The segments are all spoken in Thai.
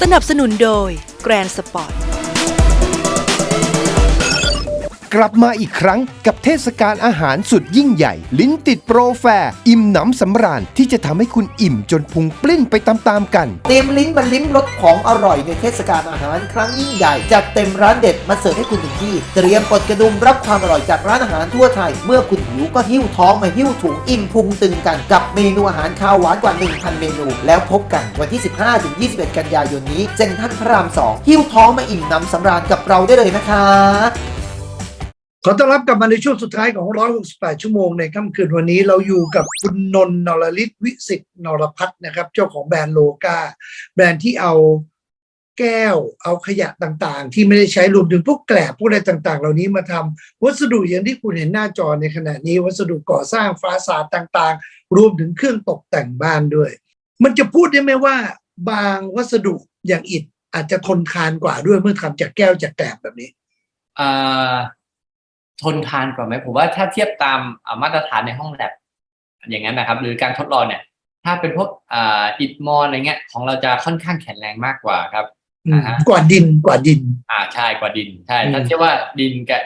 สนับสนุนโดย Grand Sport กลับมาอีกครั้งกับเทศกาลอาหารสุดยิ่งใหญ่ ลิ้นติดโปรแฟร์อิ่มหนำสำราญที่จะทำให้คุณอิ่มจนพุงปลิ้นไปตามๆกัน เตรียมลิ้นมาลิ้มรสของอร่อยในเทศกาลอาหารครั้งยิ่งใหญ่ จัดเต็มร้านเด็ดมาเสิร์ฟให้คุณถึงที่ เตรียมปลดกระดุมรับความอร่อยจากร้านอาหารทั่วไทย เมื่อคุณหิวก็หิ้วท้องมาหิ้วถุงอิ่มพุงตึงกันกับเมนูอาหารคาวหวานกว่า 1,000 เมนู แล้วพบกันวันที่ 15-21 กันยายนนี้เซ็นทรัลพระราม 2 หิ้วท้องมาอิ่มหนำสำราญกับเราได้เลยนะคะ ขอต้อนรับกลับมาในช่วงสุดท้ายของ 168 ชั่วโมงในค่ำคืนวันนี้เราอยู่กับคุณนนท์นรลิศวิสิทธิ์นรพัฒน์นะครับ เจ้าของแบรนด์โลกาแบรนด์ที่เอาแก้ว เอาขยะต่างๆ ที่ไม่ได้ใช้รวมถึงพวกแกลบพวกอะไรต่าง ๆ เหล่านี้มาทำวัสดุอย่างที่คุณเห็นหน้าจอในขณะนี้ วัสดุก่อสร้างฟาสาดต่างๆ รวมถึงเครื่องตกแต่งบ้านด้วย มันจะพูดได้ไหมว่า บางวัสดุอย่างอิฐอาจจะทนทานกว่าด้วยเมื่อทำจากแก้วจากแกลบแบบนี้อ่า ทนทานกว่าไหมผมว่าถ้าเทียบตามอ่ามาตรฐานในห้องแลบอย่างนั้นนะครับ หรือการทดลองเนี่ย ถ้าเป็นพวกอ่าอิฐมอนอะไรเงี้ย ของเราจะค่อนข้างแข็งแรงมากกว่าครับอืมอ่าฮะกว่าดินกว่าดิน อ่าใช่กว่าดินใช่อืมถ้าเทียบว่าดินกับ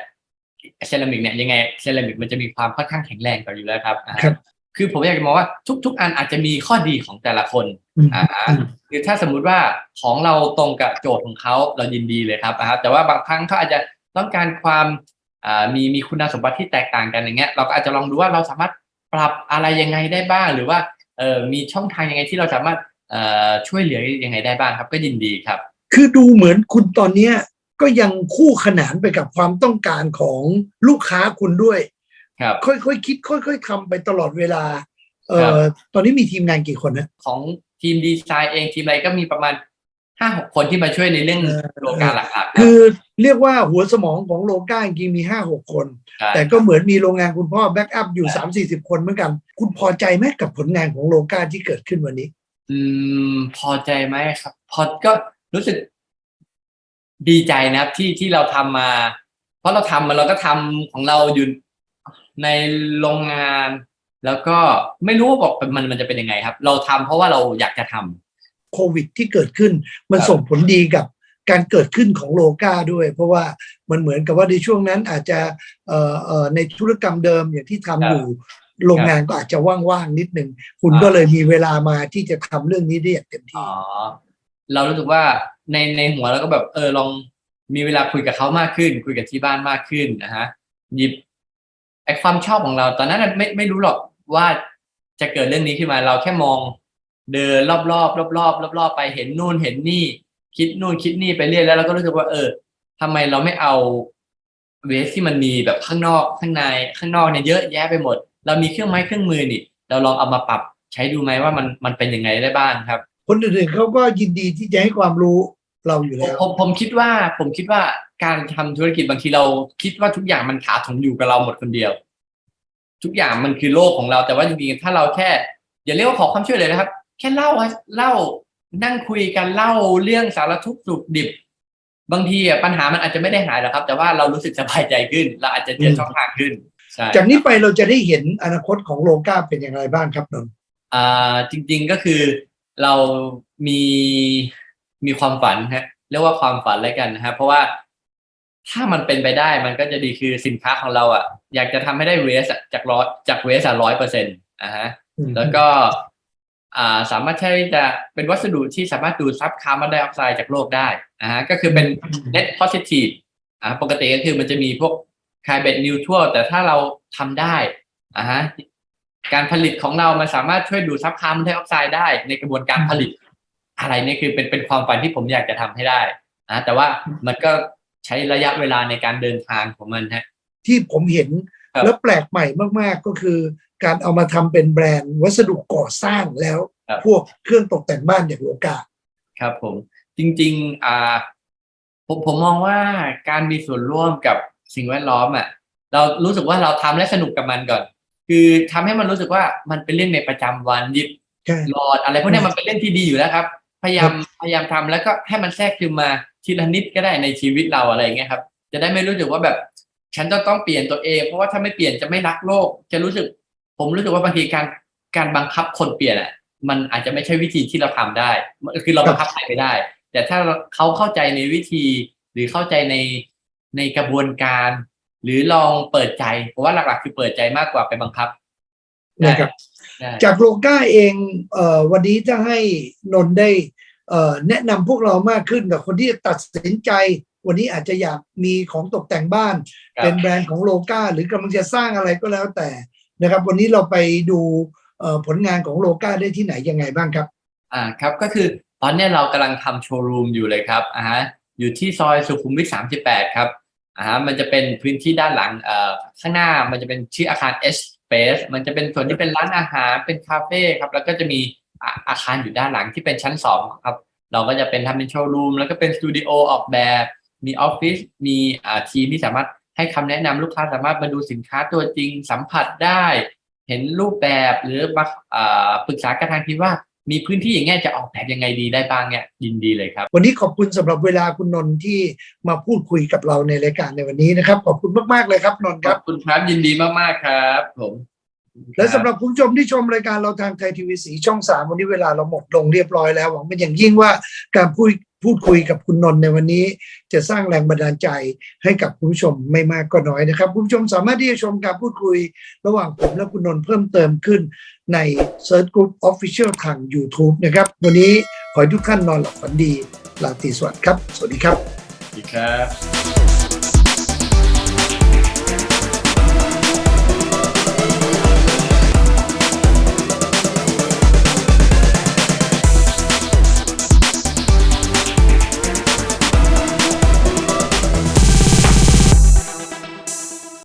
เซรามิกเนี่ยยังไงเซรามิกมันจะมีความค่อนข้างแข็งแรงกว่าอยู่แล้วครับอ่าฮะครับคือผมอยากจะมองว่าทุก ๆ อันอาจจะมีข้อดีของแต่ละคนอืมอ่าฮะคือถ้าสมมุติว่าของเราตรงกับโจทย์ของเขาเรายินดีเลยครับนะครับแต่ว่าบางครั้งเขาอาจจะต้องการความอ่า มีมีคุณสมบัติที่แตกต่างกันอย่างเงี้ยเราก็อาจจะลองดูว่าเราสามารถปรับอะไรยังไงได้บ้าง หรือว่าเออมีช่องทางยังไงที่เราสามารถเอ่อช่วยเหลือยังไงได้บ้างครับ ก็ยินดีครับ คือดูเหมือนคุณตอนเนี้ยก็ยังคู่ขนานไปกับความต้องการของลูกค้าคุณด้วย ครับ ค่อยๆคิด ค่อย ๆทำไปตลอดเวลาเอ่ครัอบตอนนี้มีทีมงานกี่คนนะของทีมดีไซน์เองทีมอะไรก็มีประมาณ ห้าหกคนที่มาช่วยในเรื่องเออโลกาหลักๆครับคือเรียกว่าหัวสมองของโลก้าจริงๆมีห้าหกคนใช่แต่ก็เหมือนมีโรงงานคุณพ่อแบ็กอัพอยู่สามสี่สิบคนเหมือนกัน คุณพอใจไหมกับผลงานของโลก้าที่เกิดขึ้นวันนี้ อืม พอใจไหมครับ พอก็รู้สึกดีใจนะครับที่ที่เราทำมา เพราะเราทำมาเราก็ทำของเราอยู่ในโรงงาน แล้วก็ไม่รู้ว่าบอกมันมันจะเป็นยังไงครับ เราทำเพราะว่าเราอยากจะทำ โควิดที่เกิดขึ้น มันครับส่งผลดีกับการเกิดขึ้นของโลกาด้วย เพราะว่ามันเหมือนกับว่าในช่วงนั้นอาจจะเอ่อเอ่อในธุรกรรมเดิมอย่างที่ทำอยู่โรงงานก็อาจจะว่างๆนิดนึงคุณอ่าก็เลยมีเวลามาที่จะทำเรื่องนี้ได้อย่างเต็มอ๋ที่อเรารู้สึกว่าในในหัวเราก็แบบเออลองมีเวลาคุยกับเขามากขึ้น คุยกับที่บ้านมากขึ้นนะฮะหยิบไอความชอบของเรา ตอนนั้นน่ะไม่ไม่รู้หรอกว่าจะเกิดเรื่องนี้ขึ้นมา เราแค่มอง เดินรอบรอบรอบรอบรอบรอบๆไปเห็นนู่นเห็นนี่ คิดนู่นคิดนี่ไปเรื่อยแล้วเราก็รู้สึกว่า เออทำไมเราไม่เอาเวสที่มันมีแบบข้างนอกข้างในข้างนอกเนี่ยเยอะแยะไปหมด เรามีเครื่องไม้เครื่องมือนี่เราลองเอามาปรับใช้ดูไหมว่ามันมันเป็นยังไงได้บ้างครับ คนอื่นๆเขาก็ยินดีที่จะให้ความรู้เราอยู่ผมแล้วผมผมคิดว่าผมคิดว่าการทำธุรกิจบางทีเราคิดว่าทุกอย่างมันขาถมอยู่กับเราหมดคนเดียว ทุกอย่างมันคือโลกของเราแต่ว่าจริงๆถ้าเราแค่อย่าเรียกว่าขอความช่วยเหลือนะครับ แค่เล่าอะเล่านั่งคุยกันเล่าเรื่องสารทุกข์สุขดิบ บางทีอะปัญหามันอาจจะไม่ได้หายหรอกครับ แต่ว่าเรารู้สึกสบายใจขึ้น เราอาจจะเจอช่องทางขึ้นใช่จากนี้ไปเราจะได้เห็นอนาคตของโลกาเป็นอย่างไรบ้างครับนนท์อ่าจริง ๆก็คือเรามีมีความฝันฮะเรียกว่าความฝันแล้วกันนะครับเพราะว่าถ้ามันเป็นไปได้มันก็จะดีคือสินค้าของเราอะ อยากจะทำให้ได้เวสจากร้อยจากเวสอะร้อยเปอร์เซ็นต์อ่าฮะแล้วก็อ่า สามารถใช้จะเป็นวัสดุที่สามารถดูดซับคาร์บอนไดออกไซด์จากโลกได้อ่าฮะก็คือเป็น net positive อ่าปกติก็คือมันจะมีพวก carbon neutral แต่ถ้าเราทำได้อ่าฮะการผลิตของเรามันสามารถช่วยดูดซับคาร์บอนไดออกไซด์ได้ในกระบวนการผลิต อะไรเนี่ยคือเป็นเป็นความฝันที่ผมอยากจะทำให้ได้นะแต่ว่ามันก็ใช้ระยะเวลาในการเดินทางของมันฮะที่ผมเห็นครับแล้วแปลกใหม่มาก ๆ ก็คือ การเอามาทำเป็นแบรนด์ วัสดุก่อสร้างแล้วครับพวกเครื่องตกแต่งบ้านอย่างโลกาครับผมจริงๆอ่าผมผมมองว่าการมีส่วนร่วมกับสิ่งแวดล้อมอะเรารู้สึกว่าเราทำและสนุกกับมันก่อน คือทำให้มันรู้สึกว่ามันเป็นเรื่องในประจำวันหยิบใช่หลอดอะไรพวกเนี้ยมันเป็นเรื่องที่ดีอยู่แล้วครับ พยายามพยายามทำแล้วก็ให้มันแทรกซึมมาทีละนิดก็ได้ในชีวิตเราอะไรอย่างเงี้ยครับ จะได้ไม่รู้สึกว่าแบบ ฉันจะต้องเปลี่ยนตัวเอง เพราะว่าถ้าไม่เปลี่ยนจะไม่รักโลก จะรู้สึก ผมรู้สึกว่าบางทีการการบังคับคนเปลี่ยนอะมันอาจจะไม่ใช่วิธีที่เราทำได้ คือเราบังคับใครไม่ได้ แต่ถ้าเขาเข้าใจในวิธี หรือเข้าใจในในกระบวนการ หรือลองเปิดใจเพราะว่าหลักๆคือเปิดใจมากกว่าไปบังคับนะครับได้จากโลก้าเองเอ่อวันนี้จะให้นนท์ได้เอ่อแนะนำพวกเรามากขึ้นกับคนที่จะตัดสินใจ วันนี้อาจจะอยากมีของตกแต่งบ้านครับเป็นแบรนด์ของโลก้าหรือกำลังจะสร้างอะไรก็แล้วแต่ นะครับ วันนี้เราไปดูผลงานของโลก้าได้ที่ไหนยังไงบ้างครับ อ่าครับก็คือตอนนี้เรากำลังทำโชว์รูมอยู่เลยครับอ่าฮะอยู่ที่ซอยสุขุมวิท38 ครับอ่าฮะมันจะเป็นพื้นที่ด้านหลังเอ่อข้างหน้ามันจะเป็นชื่ออาคาร S Space มันจะเป็นส่วนที่เป็นร้านอาหารเป็นคาเฟ่ครับแล้วก็จะมีอาอาคารอยู่ด้านหลังที่เป็นชั้นสองครับเราก็จะเป็นทำเป็นโชว์รูมแล้วก็เป็นสตูดิโอออกแบบ มีออฟฟิศมีอ่าทีมที่สามารถ ให้คำแนะนำลูกค้าสามารถมาดูสินค้าตัวจริงสัมผัสได้ เห็นรูปแบบหรือมาอ่าปรึกษากับทางทีมว่ามีพื้นที่อย่างเงี้ยจะออกแบบยังไงดีได้บ้างเนี่ยยินดีเลยครับ วันนี้ขอบคุณสำหรับเวลาคุณนนท์ที่มาพูดคุยกับเราในรายการในวันนี้นะครับ ขอบคุณมากๆเลยครับนนท์คครัรับบคุณครับยินดีมากๆครับ ผม และสำหรับคุณผู้ชมที่ชมรายการเราทางไทยทีวีสีช่องสามวันนี้เวลาเราหมดลงเรียบร้อยแล้วหวังเป็นอย่างยิ่งว่าการพูด พูดคุยกับคุณนนท์ในวันนี้ จะสร้างแรงบันดาลใจให้กับคุณผู้ชมไม่มากก็น้อยนะครับ คุณผู้ชมสามารถที่จะชมการพูดคุย ระหว่างผมและคุณนนท์เพิ่มเติมขึ้นใน Search Group Official ทาง YouTube นะครับ วันนี้ขอให้ทุกท่านนอนหลับฝันดีลาตรีสวัสดิ์ครับ สวัสดีครับสวัสดีครับ